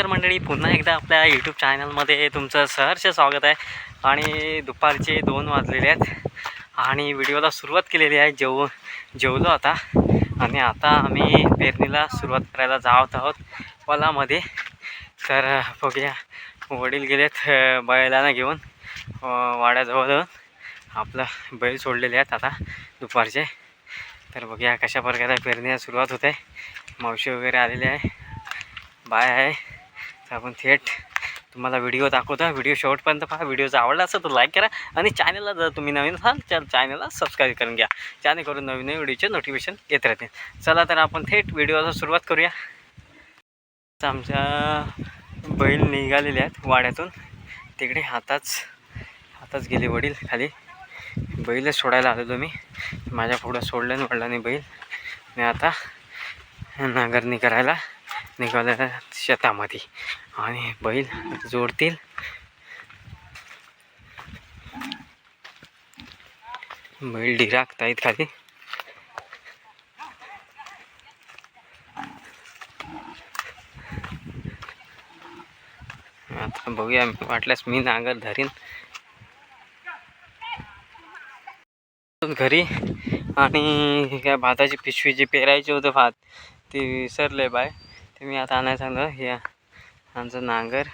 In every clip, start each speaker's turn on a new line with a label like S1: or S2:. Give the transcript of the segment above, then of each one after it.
S1: नमस्कार मंडळी पुन्हा एकदा आपल्या यूट्यूब चॅनलमध्ये तुमचं सहर्ष स्वागत आहे. आणि दुपारचे दोन वाजलेले आहेत आणि व्हिडिओला सुरुवात केलेली आहे. जेव जेवलो आता आणि आता आम्ही पेरणीला सुरुवात करायला जात आहोत पलामध्ये तर बघूया वडील गेलेत बैलांना घेऊन वाड्याजवळ. आपलं बैल सोडलेले आहेत आता दुपारचे. तर बघूया कशा प्रकारे पेरणीला सुरुवात होते. मावशी वगैरे आलेली आहे. बाय आहे. तर आपण थेट तुम्हाला व्हिडिओ दाखवतो. व्हिडिओ शेवटपर्यंत पहा. व्हिडिओ जर आवडला असेल तर लाईक करा. आणि चॅनलला जर तुम्ही नवीन असाल तर चॅनलला सबस्क्राईब करून घ्या. जेणेकरून नवीन नवीन व्हिडिओचे नोटिफिकेशन येत राहते चला तर आपण थेट व्हिडिओला सुरुवात करूया. आमच्या बैल निघालेले आहेत वाड्यातून. तिकडे हाताच हाताच गेले वडील खाली. बैलच सोडायला आलेलो मी. माझ्या पुढं सोडलं आणि वडिलांनी बैल. आणि आता नांगरणी करायला निघाल्या शेतामध्ये. आणि बैल जोडतील. बैल डिराकतायत खाली. आता बघूया वाटल्यास मी नांगर धरीन. घरी आणि काय भाताची पिशवी जी पेरायची होतं भात ते विसरले बाय. ते मी आता आणायला सांगतो या. आमचं नांगर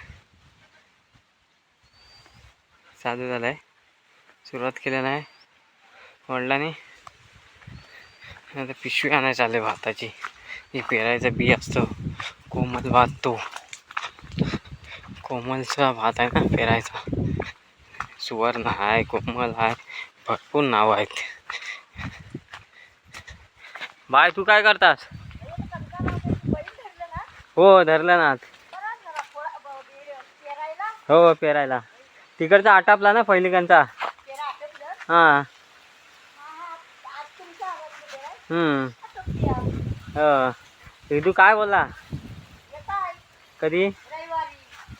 S1: चालू झालं आहे सुरुवात केली नाही वडिलांनी आता पिशवी आणायला चालले भाताची. ही पेरायचा बी असतो. कोमल भात तो कोमलचा भात आहे ना पेरायचा. सुवर्ण आहे कोमल आहे. भरपूर नाव आहेत. बाय तू काय करतास? हो धरलं ना हो पेरायला. तिकडचा आटापला ना पहिलिकांचा हां. हम्म. हो. तू काय बोलला? कधी?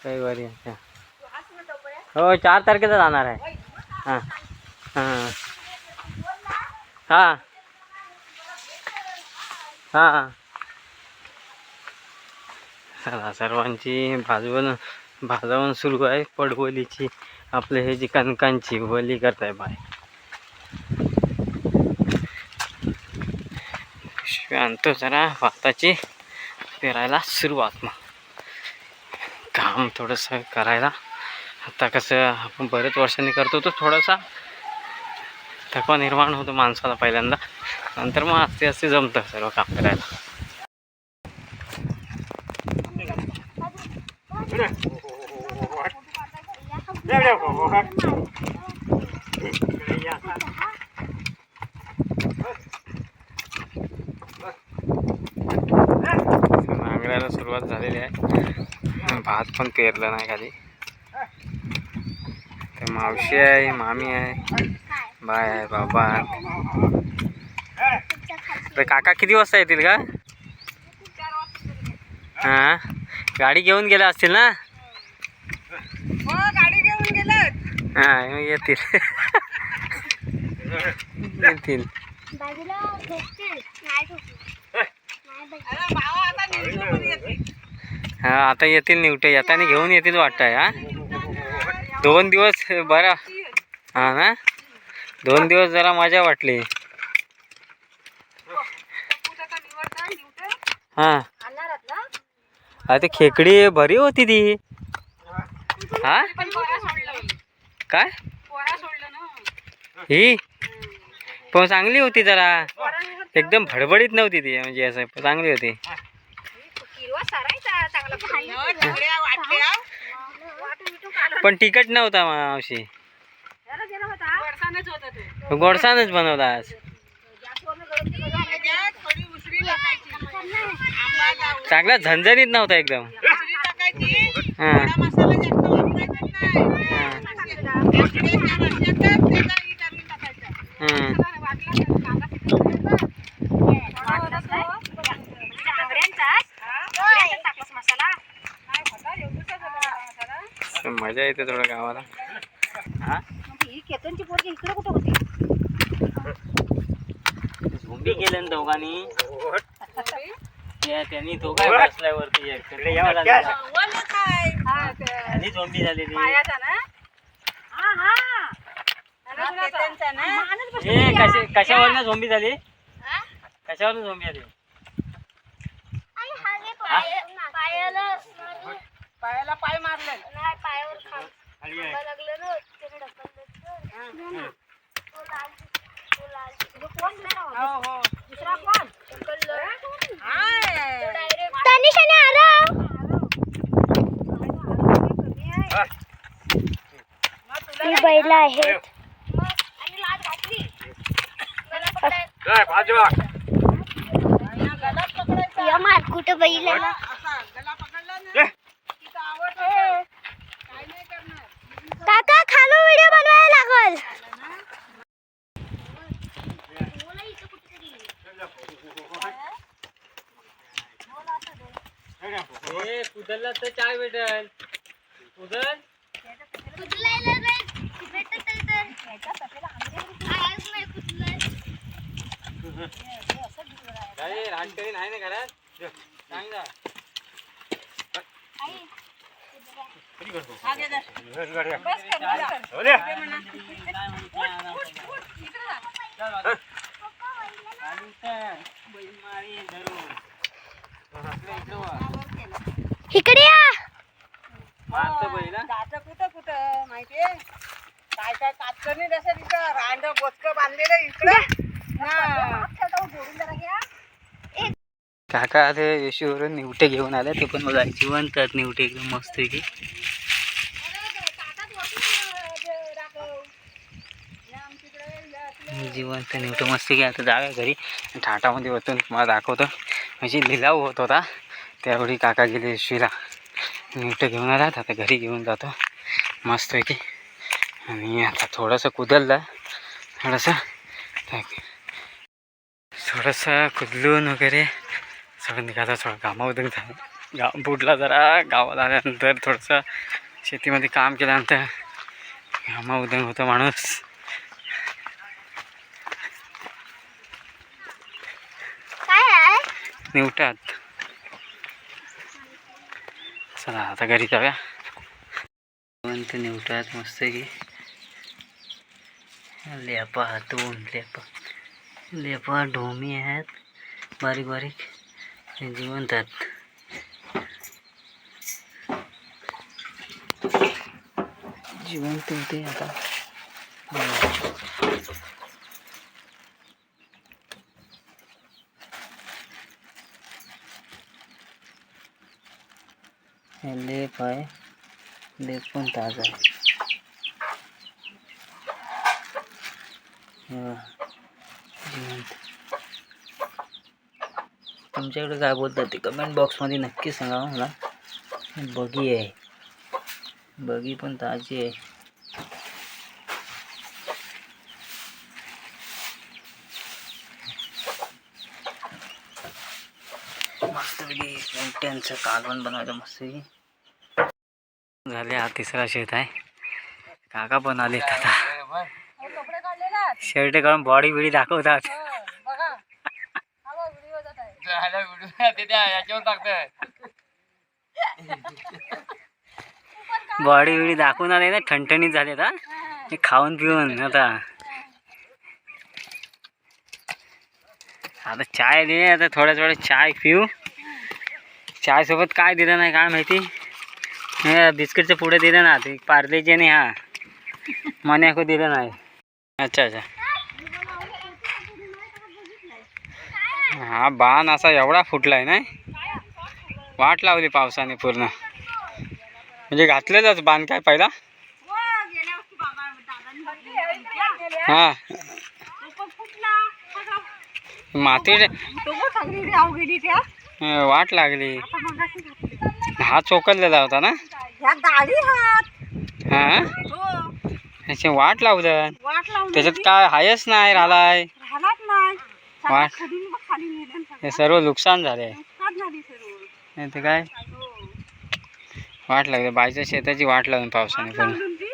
S1: रविवारी. अच्छा. हो चार तारखेला जाणार आहे. हां. हां. हां. हां. सर्वांची भाजून भाजावण सुरू आहे पडवलीची. आपले हे जी कणकांची वली करताय बाय. आणतो जरा भाताची पेरायला सुरुवात मग. काम थोडंसं करायला. आता कसं आपण बरेच वर्षांनी करतो तो थोडासा थकवा निर्माण होतो माणसाला पहिल्यांदा. नंतर मग आस्ते आस्ते जमतं सर्व काम करायला. नांगरायला सुरुवात झालेली आहे. भात पण पेरलं नाही खाली. तर मावशी आहे मामी आहे बाय आहे बाबा ते तर काका किती वाजता येतील का? हां? गाडी घेऊन गेल्या असतील ना
S2: हो गाडी घेऊन गेलं
S1: हां मग येतील. येतील.
S2: अरे
S1: हा आता येतील निवटे येताना घेऊन येतील वाटतंय हा? दोन दिवस बरा. हा ना? दोन दिवस जरा मजा वाटली. हा. आता खेकडी बरी होती ती. हा? काय?
S2: पोरा सोडलं ना.
S1: ही? पण चांगली होती जरा. एकदम भडबडीत नव्हती ती म्हणजे असं चांगली होती. पण तिखट नव्हता मावशी.
S2: जरा जरा होता. वरसानच होता तो.
S1: गोडसानच बनवला आज. चांगला झणझणीत नव्हता एकदम.
S2: उसरी टाकायची.
S1: हा. मजा येते थोडं गावाला हा
S2: केतनची पोरगी इकडे कुठं होती
S1: झोंबी गेले ना दोघांनी त्या- त्यांनी तो काय बसलाय वरती एक.
S2: वन येत आहे.
S1: आणि झोंबी झालेली?
S2: हा, केसांचा ना?
S1: ए कशा कशावरनं झोंबी झाली? कशावरनं झोंबी झाली
S3: हा पाय- पायाला
S2: पायाला पाय मारले.
S3: नाही, पायावर खांब- खांबा लागलं ना, त्याने ढकललं तर. तो लाल तो लाल तो कोण दुसरा कोण? तनिषाने आलं.
S2: मग तुला
S3: ही बैल आहेत आणि लाज घातली मला पकडायला-
S2: गलात पकडायचा.
S3: या मार कुठं बैल आहे ना?
S2: असा गला पकडला ना तिथं आवड होतं. काय नाही करणार
S3: काका खालो व्हिडिओ बनवायला लागल
S1: ए कुदलला तर चाय भेटल कुदल अरे राजकरी नाही ना घरात? सांग ना.
S2: हा. इकडे
S3: या.
S2: कुठं कुठं? माहितीये काय काय कातकरणी जसं तिथं रांड बोचकं बांधलेलं इकडं. हा.
S1: काका ते येशीवरून निवटे घेऊन आले ते पण बघा जिवंत आहेत निवटे एकदम मस्त की जिवंत निवटे मस्त की आता जाऊया घरी. ठाटामध्ये बसून तुम्हाला दाखवतो. म्हणजे लिलाव होत होता त्यावेळी काका गेले येशीला. निवटे घेऊन आलात आता घरी घेऊन जातो. मस्त की आणि आता थोडंसं कुदललं. थोडंसं थोडंसं कुदलून वगैरे सगळं निघालं थोडं कामावरून झालं. गाव बुडला जरा गावात आल्यानंतर थोडंसं शेतीमध्ये काम केल्यानंतर घामाउदन होतं माणूस. निवटात चला आता घरी जाऊया. निवटात मस्त की. लेपा दोन लेपा। लेपा ढोमी आहेत बारीक बारीक हे जिवंत आहेत जिवंत होते आता। हे लेप आहे लेप पण ताजा। तुमच्याकडे काय बोलतात ते कमेंट बॉक्समध्ये नक्की सांगा हो मला बगी आहे बगी मस्तपैकी मोठ्यांचं कालवण बनवायचं मस्तपैकी झाले हा तिसरा शेत आहे काका पण आले आता शर्ट काढून बॉडी बिडी दाखवतात.
S2: हो, हा
S1: बॉडी बिडी दाखवून आले ना ठणठणीत झाले आता हे खाऊन पिऊन आता. आता चाय दे आता थोड्या थोड्या चाय पिऊ. चाय सोबत काय दिलं नाही काय माहिती? हे बिस्किटचे पुढे दिले ना ते पार्लेचे नाही हा. मन्याको दिलं नाही. अच्छा अच्छा हा बाण असा एवढा फुटलाय नाही वाट लावली पावसाने पूर्ण म्हणजे घातलेलंच बाण काय पहिला
S2: हो.
S1: हा. माती वाट लागली. हा चोकललेला होता ना हो त्याची वाट लावलं
S2: वाट
S1: त्याच्यात काय हायच नाही राहिलाय.
S2: राहणार नाही.
S1: वाट.
S2: सगळं खडीने बघ खाली नेलं
S1: हे
S2: सगळं.
S1: सर्व नुकसान झाले.
S2: नुकसान झाली सर्व.
S1: नाही तर काय?
S2: हो.
S1: वाट लागली बाईच्या शेताची वाट लावून पावसाने
S2: वाट
S1: पूर्ण
S2: लावून ती.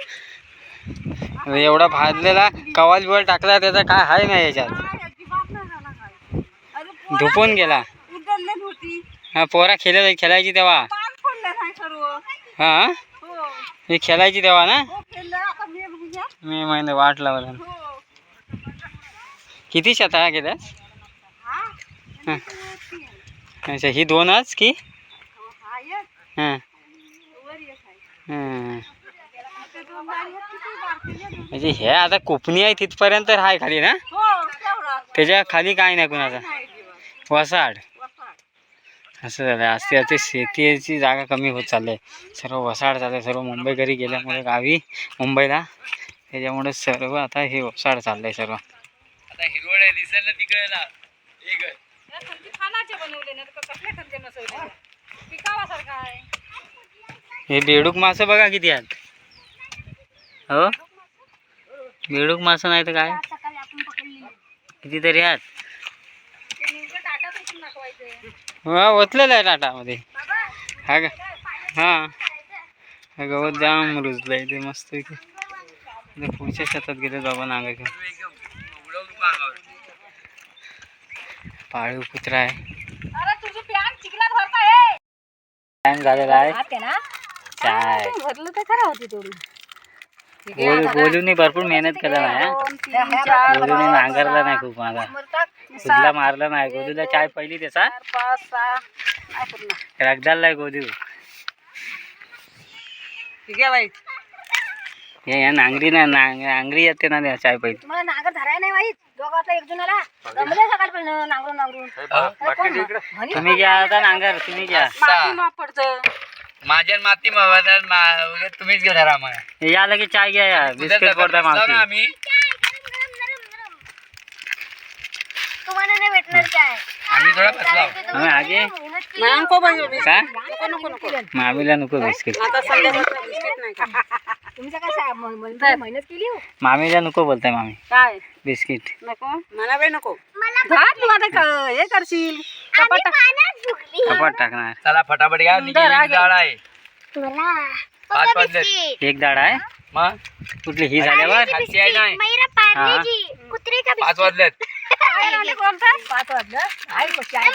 S1: आता एवढा भाजलेला कवाल बिवाल टाकला त्याचा काय हाय नाही याच्यात.
S2: काय अजिबात नाही झाला काय. अरे पोरं
S1: धुपून गेला.
S2: उचललेच होती.
S1: हा पोरा खेळ खेळायची तेव्हा.
S2: पान पडलं नाही सर्व.
S1: हा?
S2: हो.
S1: हे खेळायची तेव्हा ना?
S2: हो केलं आता मी
S1: महिने वाट लावला.
S2: हो.
S1: किती शेता गेल्या?
S2: हा?
S1: हा. अच्छा ही दोनच की?
S2: हा
S1: हां
S2: आहे.
S1: हां. म्हणजे हे आता कोपणी आहे तिथपर्यंत हाय खाली ना?
S2: हो
S1: त्याच्याखाली काय नाही कुणाचा? वसाड. असं झालं असते आता शेतीची जागा कमी होत चालली आहे. सर्व वसाड चाललं सर्व मुंबईकरी गेल्यामुळे गावी मुंबईला. त्याच्यामुळे सर्व आता हे वसाड चाललं आहे सर्व. आता हिरवळ दिसेल ना तिकडे
S2: ना. आहे.
S1: हे बेडूक मासं बघा किती आहेत. हो? बेडूक मासं नाही तर काय
S3: सकाळी आपण पकडली
S1: कितीतरी आहेत हा ओतलेलं आहे टाटामध्ये. हा का? हां. हा गवत जाम रुजलं आहे ते मस्त पुढच्या शेतात गेले बाबा नांगर घेऊन. पाळीव कुत्रा आहे. टाइम झालेला आहे. चाय.
S2: भरलं तर खरं होती थोडी
S1: बोलू बोलूनी भरपूर मेहनत केला नाही हा. गोलूने नांगरला नाही खूप माझा. कुठला मारला नाही. गोलूला चाय पहिली त्याचा रगदालला गोलू
S2: ठीक आहे बाई.
S1: हे या नांगरी ना नांग नांगरी येते ना त्या चाय पहिली
S3: तुम्हाला नांगर धराय नाही माहीत. दोघातला एक जणाला जमले सकाळपर्यंत नांगरून नांगरून. अरे कोण मग? म्हणे?
S1: तुम्ही घ्या आता नांगर तुम्ही घ्या.
S2: माती माप पडतं
S4: माझ्या माती मग तुम्हीच घेऊन राहा मला
S1: या लगे चाय घ्या या बिस्किट पडता मागची
S4: आम्ही.
S3: तुम्हाला नाही भेटणार काय
S4: आम्ही थोडा बसलो.
S1: हमें आगे?
S2: नको बनवू
S1: का
S2: नको नको नको.
S1: मामीला नको बिस्किट
S2: आता संध्याकाळचं बिस्किट नाही का?
S3: तुमचं काय सा- म- म- तुम्ही मेहनत केली हो?
S1: मामीला नको बोलताय मामी.
S2: काय?
S1: बिस्किट.
S2: नको? मला बाई नको. घात तू आता क- हे करशील. कपाट.
S1: कपाट टाकणार.
S4: चला फटाफट घ्या.
S2: आहे.
S1: एक दाड आहे?
S4: मग?
S1: कुठली? ही झाल्यावर?
S4: खालची आहे
S1: हा.
S3: कुत्रे का
S4: पाच वाजलेत.
S2: पाच वाजलं
S3: आई कशी आहे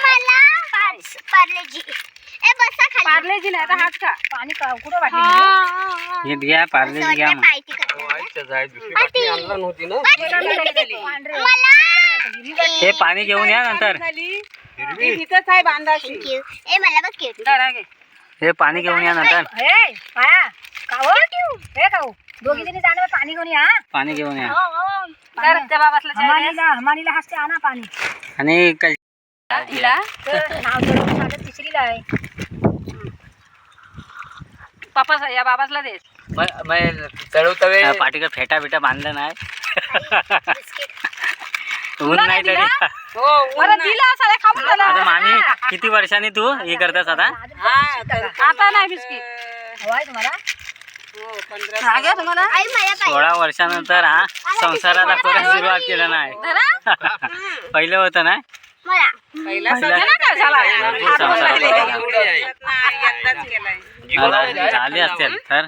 S3: पार्लेजी ए बसा खाली.
S2: पार्लेजी नाही आता हात का
S3: पाणी का- कुठं वाटली
S1: हे. घ्या पार्ले घ्या मग. हे पाणी घेऊन या नंतर.
S2: झाली. ती इथंच आहे बांधाशी.
S3: ए मला बघ cute.
S2: धरा घे.
S1: हे पाणी घेऊन या नंतर.
S3: ए, पाया, काहो? ए, काहो, दोघी जणी जाणार पाणी घेऊन या हा?
S1: पाणी घेऊन
S3: हसते आणा पाणी
S1: आणि कल
S2: हिला?
S3: तर नाव जोडून माझं तिसरीला आहे.
S2: पापा या बाबासला दे.
S4: चढवतवे
S1: हा, पाठीवर फेटा बिटा बांधलं नाही. ऊन नाही तरी. आता मामी किती वर्षांनी तू हे करतास आता?
S2: आता नाही बिस्किट.
S3: हवाय तुम्हाला?
S2: हा घ्या तुम्हाला
S1: सोळा वर्षानंतर हा संसाराला परत सुरुवात केलं नाही. पहिलं होतं ना?
S2: झाला
S1: असतील तर.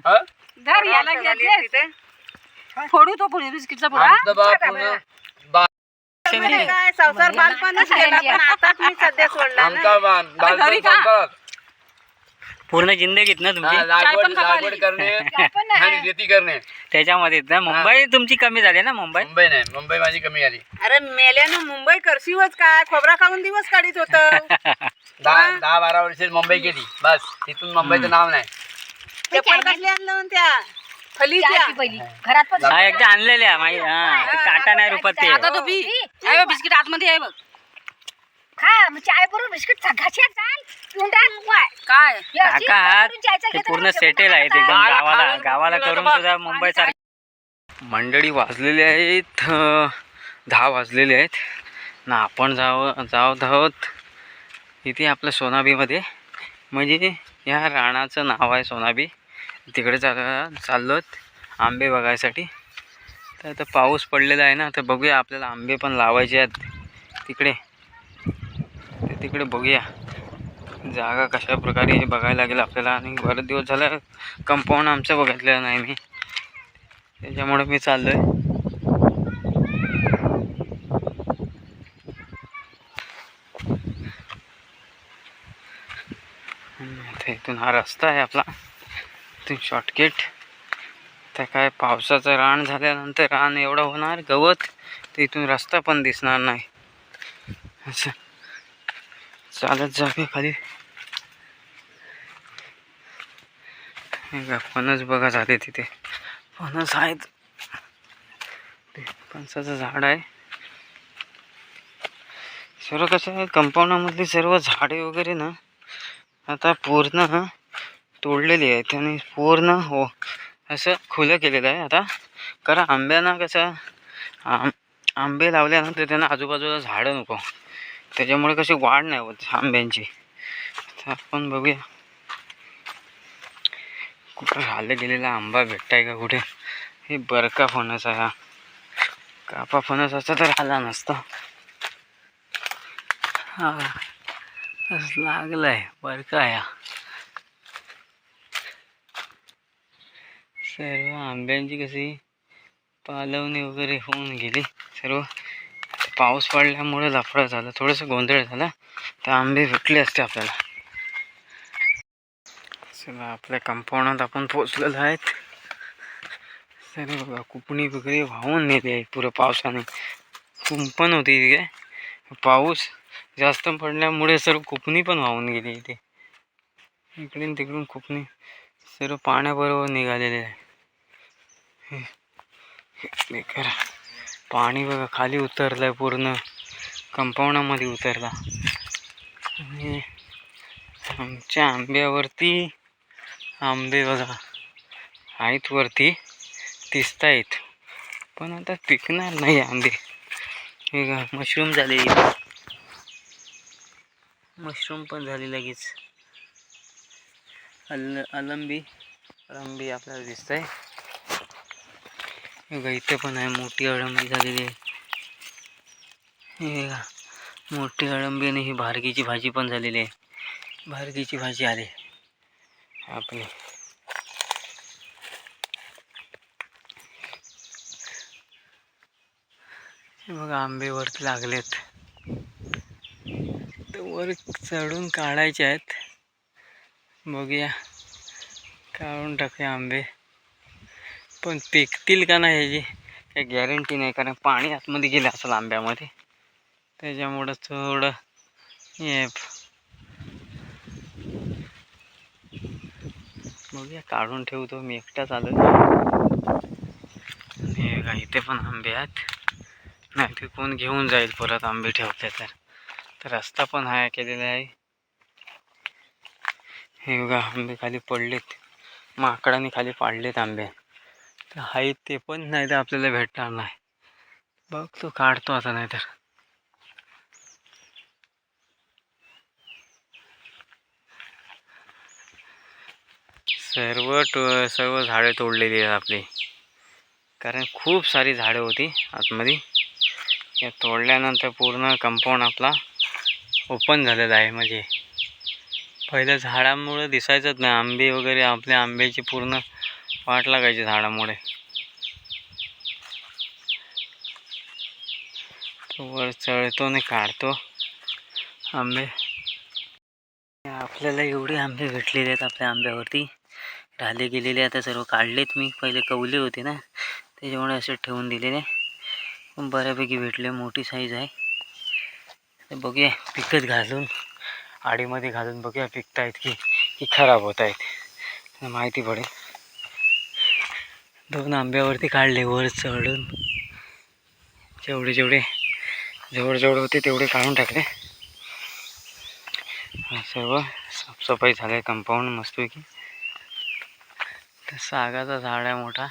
S2: फोडू तो पुढे बिस्किटचा काय संसार बालपणच केला पण आता तुम्ही सध्या सोडला ना. घरी का?
S1: पूर्ण जिंदगीत ना तुमची?
S4: लागवड
S2: पण खपाली.
S4: लागवड करणे आणि शेती करणे.
S1: त्याच्यामध्ये ना मुंबई तुमची कमी झाली ना मुंबई?
S4: मुंबई नाही मुंबई माझी कमी आली.
S2: अरे मेल्यानं मुंबई करशीवच काय खोबरा खाऊन दिवस काढीत होत.
S4: दहा दहा बारा वर्ष मुंबई गेली बस तिथून मुंबईचं नाव नाही.
S2: चप्पल कसली आणलं म्हणून त्या फलीच्या.
S3: चहाची पहिली. घरात पण
S1: हा एकदा आणलेल्या माही हा ते काटा नाही रुपत ते
S2: आता तो. आहे बघ, बिस्किट आतमध्ये आहे बघ.
S3: खा मग चाय बरोबर बिस्किट सकाळची चाल. पिऊन टाक. काय
S2: काय?
S3: अशी
S1: काका ते
S3: घेतो
S1: पूर्ण
S3: ना,
S1: सेटेल आहे ते एकदम? गावाला? गावाला करून सुद्धा मुंबई सारखी मंडळी वाजलेली आहेत. अं, दहा वाजलेले आहेत. ना आपण जाव जावत आहोत इथे आपलं सोनाबीमध्ये. म्हणजे या राणाचं नाव आहे सोनाबी. तिकडे चाल चाललोत आंबे बघायसाठी. तर आता पाऊस पडलेला आहे ना तर बघूया आपल्याला आंबे पण लावायचे आहेत. तिकडे. तिकडे बघूया. जागा कशा प्रकारे बघायला लागेल आपल्याला. आणि बरेच दिवस झालं कंपाऊंड आमचं बघितलेलं नाही मी. त्याच्यामुळे मी चाललो आहे इथून हा रस्ता आहे आपला. इथून शॉर्टकट तर काय पावसाचं रान झाल्यानंतर रान एवढं होणार गवत तर इथून रस्ता पण दिसणार नाही. असं. चालत जावे खाली. फणस बघा झाले तिथे. फणस आहेत. ते फणसाचं झाड आहे. सर्व कसं आहे कंपाऊंडामधली सर्व झाडे वगैरे ना आता पूर्ण तोडलेली आहेत. आणि पूर्ण हो असं खुलं केलेलं आहे आता. कारण आंब्यांना कसं आं आंबे लावल्यानंतर त्यांना आजूबाजूला झाडं नको. त्याच्यामुळे कशी वाढ नाही होत आंब्यांची. तर आपण बघूया. कुठं राहिलं गेलेला आंबा भेटताय का कुठे? हे बरका फणस आहे हा. कापा फणस असता तर आला नसता. हा असं लागलाय. बरका आहे सर्व आंब्यांची कशी पालवणी वगैरे होऊन गेली. सर्व पाऊस पडल्यामुळे लफडा झाला थोडंसं गोंधळ झाला तर आंबे भेटले असते आपल्याला. चला आपल्या कंपाऊंडात आपण पोचलेलो आहेत. सर्व बघा कुपणी वगैरे वाहून नेली आहे पुरं पावसाने. कुंपण होती तिथे पाऊस जास्त पडल्यामुळे सर्व कुपणी पण वाहून गेली इथे. इकडून तिकडून कुपणी सर्व पाण्याबरोबर निघालेले आहे. हे- बेकार पाणी बघा खाली उतरलं आहे पूर्ण. कंपाऊंडामध्ये उतरला. आणि आमच्या आंब्यावरती आंबे बघा. आहेत वरती दिसत आहेत पण आता पिकणार नाही आंबे. हे का मशरूम झाले मशरूम पण झाले लगेच. अल अलंबी अलंबी आपल्याला दिसत आहे बघा इथे पण आहे मोठी अळंबी झालेली आहे. हे बघा, मोठी अळंबी आणि ही भारगीची भाजी पण झालेली आहे. भारगीची भाजी आली. आपली. मग बघा आंबे वरती लागलेत. तर वर चढून काढायचे आहेत. बघूया. काढून टाकूया आंबे. पण पिकतील का नाही ह्याची काही गॅरंटी नाही कारण पाणी आतमध्ये गेलं असं आंब्यामध्ये त्याच्यामुळं थोडं हे बघूया काढून ठेवतो. मी एकटाच आलो हे इथे पण आंबे आहेत. नाही ते कोण घेऊन जाईल परत आंबे ठेवते तर. तर रस्ता पण हा केलेला आहे. हे बघा आंबे खाली पडलेत. माकडाने खाली पाडलेत आंबे. तर ते पण नाही तर आपल्याला भेटणार नाही. बघ तो काढतो आता नाही तर सर्व टो सर्व झाडे तोडलेली आहेत आपली. कारण खूप सारी झाडे होती आतमध्ये. या तोडल्यानंतर पूर्ण कंपाऊंड आपला ओपन झालेला आहे म्हणजे. पहिलं झाडामुळे दिसायचंच नाही. आंबे वगैरे आपल्या आंब्याची पूर्ण वाट लागायची झाडामुळे. तो वर चढतो आणि काढतो. आंबे. आपल्याला एवढे आंबे भेटलेले आहेत आपल्या आंब्यावरती. राहिले गेलेले आता सर्व काढलेत मी. पहिले कवले होते ना त्याच्यामुळे असे ठेवून दिलेले. पण बऱ्यापैकी भेटले मोठी साईज आहे. तर बघूया पिकत घालून आडीमध्ये घालून बघूया पिकतायत की की खराब होत आहेत माहिती पडेल. दोन आंब्यावरती काढले वर चढून. जेवढे जेवढे जेवढे जेवढे होते तेवढे काढून टाकले. हा सर्व साफसफाई झाली कंपाऊंड मस्तपैकी. तर सागाचा झाड आहे मोठा.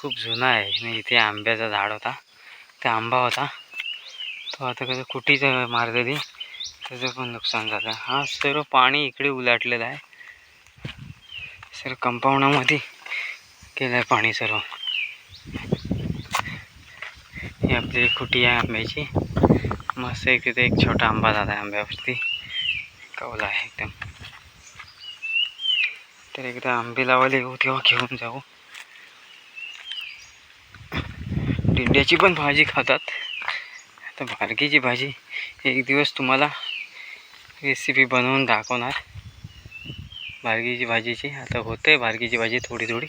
S1: खूप जुना आहे. आणि इथे आंब्याचा झाड होता. ते आंबा होता. तो आता कसं कुटीचं मारलेली त्याचं पण नुकसान झालं. हा सर्व पाणी इकडे उलाटलेलं आहे. सर कंपाऊंडामध्ये गेलं आहे पाणी सर्व. ही आपली खुटी आहे आंब्याची. मस्त एक तिथे एक छोटा आंबा झाला आहे आंब्यावरती. कवला आहे एकदम. तर एकदा आंबे लावायला येऊ तेव्हा घेऊन जाऊ. डिंड्याची पण भाजी खातात. आता भारगीची भाजी एक दिवस तुम्हाला रेसिपी बनवून दाखवणार. भारगीची भाजीची. आता होते भारगीची भाजी थोडी थोडी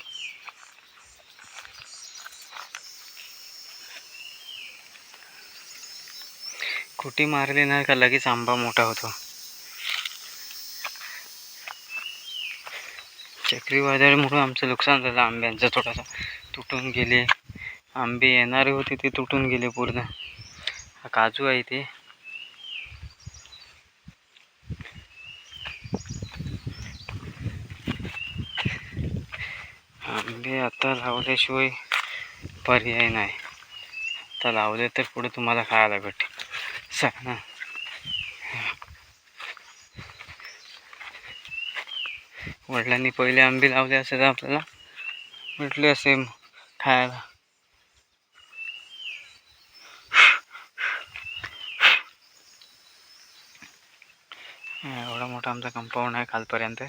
S1: कुटी मारली नाही का? लगेच आंबा मोठा होतो. चक्रीवादळामुळे आमचं नुकसान झालं. आंब्यांचं थोडासा तुटून गेले. आंबे येणारे होते ते तुटून गेले पूर्ण. हा काजू आहे ते. आंबे आता लावल्याशिवाय पर्याय नाही. आता लावले तर पुढे तुम्हाला खायला भेटेल. सांग ना वडिलांनी पहिले आंबे लावले असे तर आपल्याला. भेटले असे खायला. एवढा मोठा आमचा कंपाऊंड आहे खालपर्यंत.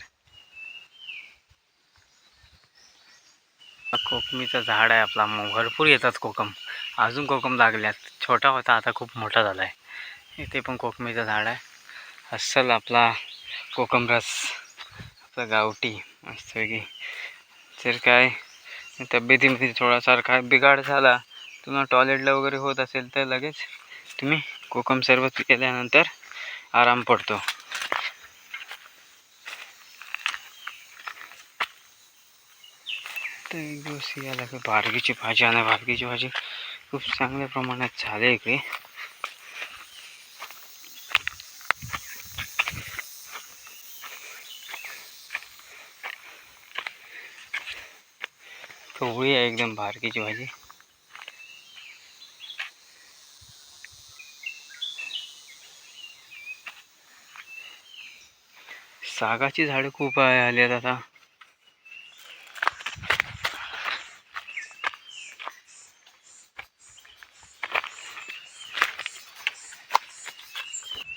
S1: कोकमीचं झाड आहे आपला. मग भरपूर येतात कोकम. अजून कोकम लागल्यात. छोटा होता आता खूप मोठा झाला आहे इथे पण कोकमीचं झाड आहे. अस्सल आपला कोकम रस आपला गावठी मस्तपैकी जर काय तब्येतीमध्ये थोडासा काय बिघाड झाला. तुम्हाला टॉयलेटला वगैरे होत असेल तर लगेच तुम्ही कोकम सरबत केल्यानंतर आराम पडतो. तर एक दिवस यायला की भारगीची भाजी आणि भारगीची भाजी खूप चांगल्या प्रमाणात झाली इकडे. कवळी आहे एकदम भारकीची भाजी सागाची झाडं खूप आहे आली आहेत आता.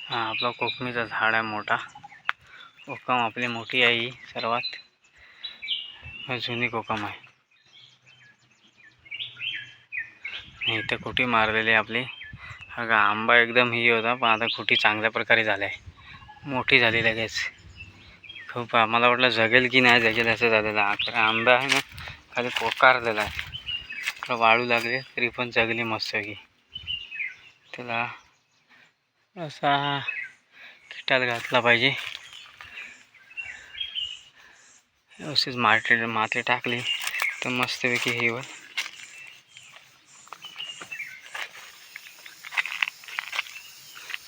S1: हा आपला कोकमीचा झाड आहे मोठा. कोकम आपली मोठी आहे ही सर्वात. जुनी कोकम आहे. आणि इथं खुटी मारलेली आहे आपली? हा का आंबा एकदम ही होता पण आता खुटी चांगल्या प्रकारे झाला आहे मोठी झाली लगेच. खूप आम्हाला वाटलं जगेल की नाही जगेल असं झालेलं आहे. अकरा आंबा आहे ना खाली पोकारलेला आहे. थोडं वाळू लागले तरी पण जगली मस्तपैकी त्याला असा किटाल घातला पाहिजे. व्यवस्थित माती माती टाकली. तर मस्तपैकी हे होईल.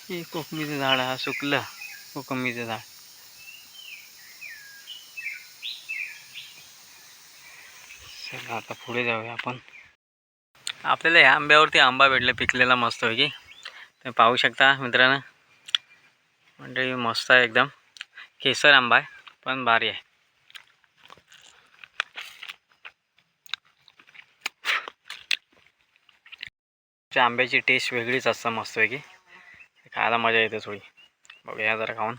S1: हे कोकमीचं झाड हा सुकलं कोकमीचं झाड. चला आता पुढे जाऊया आपण. आपल्याला ह्या आंब्यावरती आंबा भेटला पिकलेला मस्त की तुम्ही पाहू शकता मित्रांनो. म्हणजे मस्त आहे एकदम. केसर आंबा आहे पण भारी आहे. त्या आंब्याची टेस्ट वेगळीच असतं मस्तपैकी खायला मजा येते थोडी. बघूया जरा खाऊन.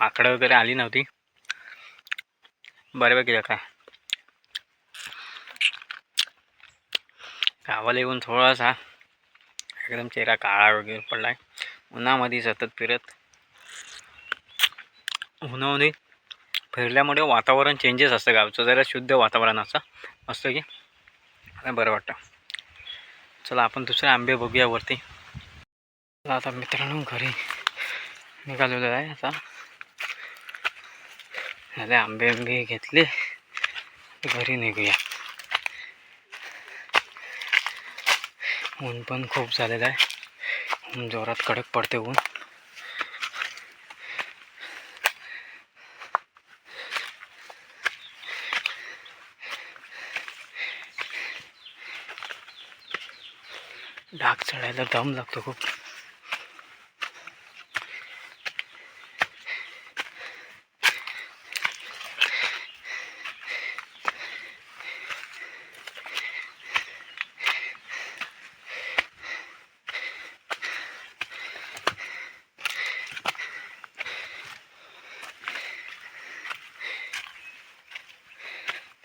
S1: माकडं वगैरे आली नव्हती. बऱ्यापैकी काय गावाला येऊन थोडासा एकदम चेहरा काळा वगैरे पडलाय. उन्हामध्ये सतत फिरत. हो उन्हाने हो फिरल्यामुळे वातावरण चेंजेस असतं गावचं. जरा शुद्ध वातावरण असतं. की? बरं वाटतं. चला आपण दुसरे आंबे बघूया वरती. चला आता मित्रांनो घरी निघालेलो आहे आता. झाले आंबे आंबे घेतले. घरी निघूया. ऊन पण खूप झालेलं आहे. ऊन जोरात कडक पडते ऊन. डाग चढायला दम लागतो खूप.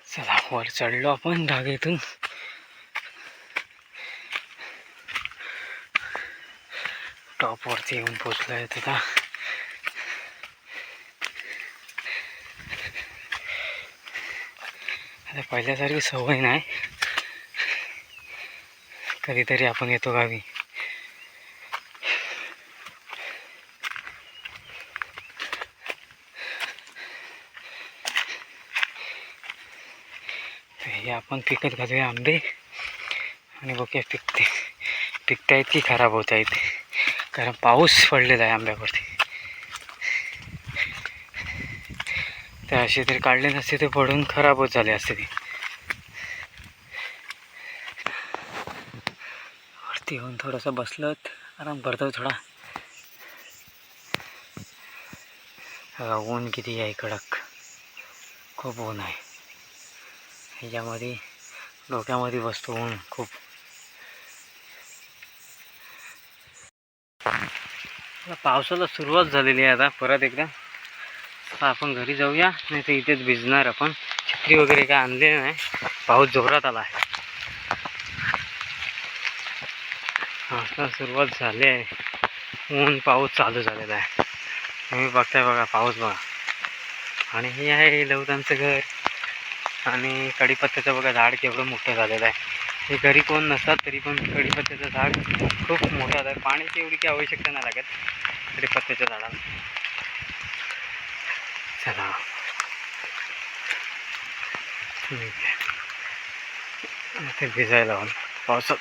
S1: चला वर चढलो आपण ढागेतून वरती येऊन पोचलो आहे तिथं. आता पहिल्यासारखी सवय नाही. कधीतरी आपण येतो गावी. हे आपण पिकत घालूया आंबे. आणि बघूया पिकते पिकतायत की खराब होत आहेत कारण पाऊस पडलेला आहे आंब्यावरती. तर असे तरी काढले नसते ते पडून खराबच झाले असते ते. वरती येऊन थोडंसं बसलं आराम करतो थोडा. ऊन किती आहे कडक. खूप ऊन आहे. ह्याच्यामध्ये डोक्यामध्ये बसतो ऊन खूप. पावसाला सुरुवात झालेली आहे आता परत एकदा. आपण घरी जाऊया नाही तर इथेच भिजणार आपण. छत्री वगैरे काय आणले नाही. पाऊस जोरात आला आहे. आता सुरुवात झाली आहे. ऊन पाऊस चालू झालेला आहे. तुम्ही बघताय बघा पाऊस बघा. आणि हे आहे लवतांचं घर. आणि कढीपत्त्याचं बघा झाड केवढं मोठं झालेलं आहे. हे घरी कोण नसतात तरी पण कढीपत्त्याचं झाड खूप मोठं आहे पाण्याची एवढी काही आवश्यकता नाही लागत कढीपत्त्याच्या झाडाला. चला. ठीक आहे. ते भिजायला पावसात